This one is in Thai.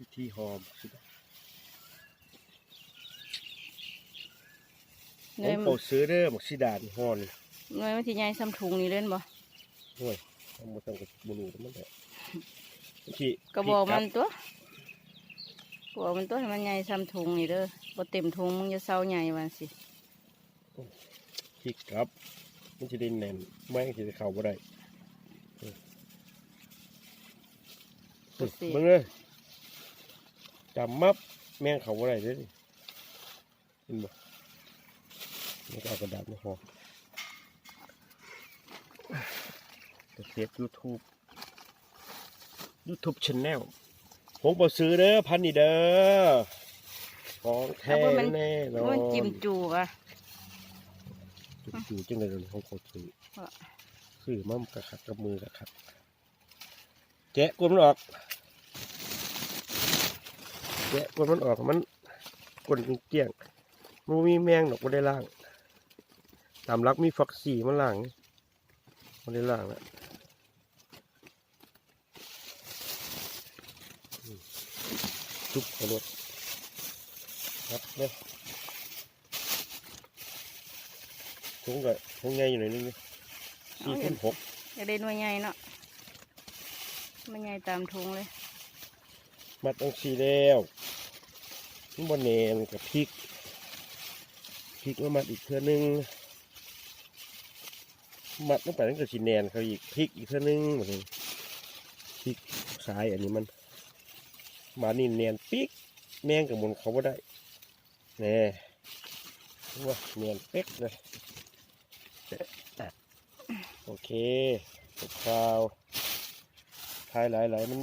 วิธีหอมสุดเนผมยเขาซื้อเด้อหมักสีดานหอนเนยมันที่ใหญ่ซ้ำถุงนี่เล่นบ่ห่วยทำมาตั้งกับบุรุษมันแหละที่ก็บอกมันตัวก็บอกมันตัวให้มันใหญ่ซ้ำถุงนี่เด้อบ่เต็มถุงมึงจะเศร้าใหญ่ว่าสิพริกครับมันจะได้แน่นแม่งจะเข้าบ่ได้บ่สิมึงเลย จำมับแม่งเขาบ่ได้เด้อนี่เห็นบ่นี่ก็เอากระดาษมาห่อจะเซฟยูทูบยูทูบช anel ผมบอซื้อเด้อพันนี่เด้อของแท้แน่นอนมันจิ้มจูอะอยู่จังเลยของเขาซื้อว่ะซื้อมั่มกระขัดกับมือกระขัดแกะกลมันออก แกะกลมันออกมันกลเกลี้ยงมันมีแมงดอกมันได้ล่าง ตามรักมีฟักซี่มันล่างมันได้ล่างแล้วจุบกระโดครับเนี่ยถุงกับถุงใหญ่อยู่ไหนอยนึงนี่สี่คูณหกอยากได้หน่วยใหญ่เนาะมันใหญ่ตามถุงเลย มัดต้องสีแล้วมันบนเนนกับพริกพริกมามัดอีกเทื่อนึงมัดลงไปนั่นก็สีแนนเขาอีกพริกอีกเทื่อนึงแบบนี้พริกสายอันนี้มันมานี่เนียนปิ๊กแมงกับมนเขาบ่ได้แน่ว่าเนียนเป๊กเลยโอเคข่าวทายหลายๆมัน